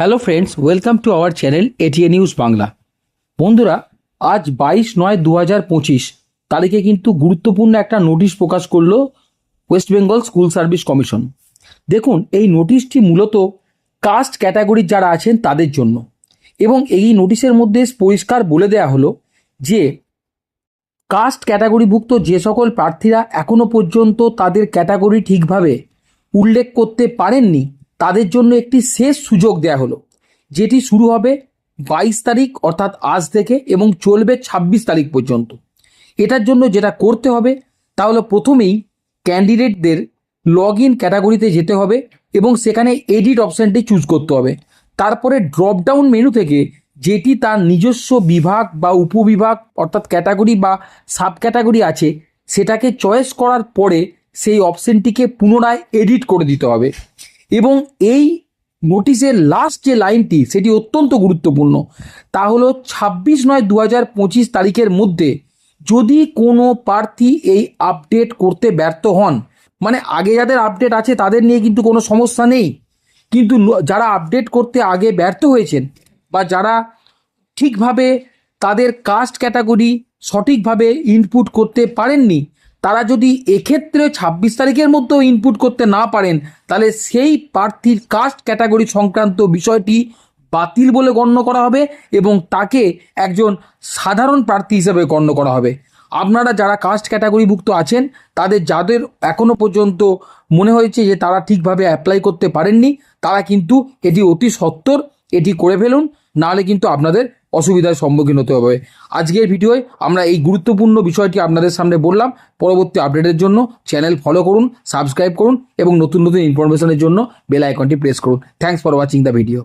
Hello friends welcome to our channel ATA news Bangla বন্ধুরা, আজ বাইশ নয় দু হাজার পঁচিশ তারিখে কিন্তু গুরুত্বপূর্ণ একটা নোটিশ প্রকাশ করল West Bengal School Service Commission দেখুন, এই নোটিশটি মূলত কাস্ট ক্যাটাগরির যারা আছেন তাদের জন্য। এবং এই নোটিশের মধ্যে পরিষ্কার বলে দেওয়া হলো যে কাস্ট ক্যাটাগরিভুক্ত যে সকল প্রার্থীরা এখনও পর্যন্ত তাদের ক্যাটাগরি ঠিকভাবে উল্লেখ করতে পারেননি তাদের জন্য একটি শেষ সুযোগ দেওয়া হলো, যেটি শুরু হবে বাইশ তারিখ অর্থাৎ আজ থেকে এবং চলবে ছাব্বিশ তারিখ পর্যন্ত। এটার জন্য যেটা করতে হবে, তা হলো প্রথমেই ক্যান্ডিডেটদের লগ ইন ক্যাটাগরিতে যেতে হবে এবং সেখানে এডিট অপশানটি চুজ করতে হবে। তারপরে ড্রপডাউন মেনু থেকে যেটি তার নিজস্ব বিভাগ বা উপবিভাগ অর্থাৎ ক্যাটাগরি বা সাব ক্যাটাগরি আছে, সেটাকে চয়েস করার পরে সেই অপশনটিকে পুনরায় এডিট করে দিতে হবে। এবং এই নোটিশের লাস্ট যে লাইনটি, সেটি অত্যন্ত গুরুত্বপূর্ণ। তা হলো ছাব্বিশ নয় দু হাজার পঁচিশ তারিখের মধ্যে যদি কোনো প্রার্থী এই আপডেট করতে ব্যর্থ হন মানে আগে যাদের আপডেট আছে তাদের নিয়ে কিন্তু কোনো সমস্যা নেই। কিন্তু যারা আপডেট করতে আগে ব্যর্থ হয়েছেন বা যারা ঠিকভাবে তাদের কাস্ট ক্যাটাগরি সঠিকভাবে ইনপুট করতে পারেননি তারা যদি এক্ষেত্রে ছাব্বিশ তারিখের মধ্যেও ইনপুট করতে না পারেন, তাহলে সেই প্রার্থীর কাস্ট ক্যাটাগরি সংক্রান্ত বিষয়টি বাতিল বলে গণ্য করা হবে এবং তাকে একজন সাধারণ প্রার্থী হিসেবে গণ্য করা হবে। আপনারা যারা কাস্ট ক্যাটাগরিভুক্ত আছেন, তাদের যাদের এখনও পর্যন্ত মনে হয়েছে যে তারা ঠিকভাবে অ্যাপ্লাই করতে পারেননি, তারা কিন্তু এটি অতি সত্বর এটি করে ফেলুন, নাহলে কিন্তু আপনাদের অসুবিধার সম্মুখীন হতে হবে। আজকের ভিডিওয় আমরা এই গুরুত্বপূর্ণ বিষয়টি আপনাদের সামনে বললাম। পরবর্তী আপডেটের জন্য চ্যানেল ফলো করুন সাবস্ক্রাইব করুন এবং নতুন নতুন ইনফরমেশনের জন্য বেল আইকনটি প্রেস করুন। Thanks for watching the video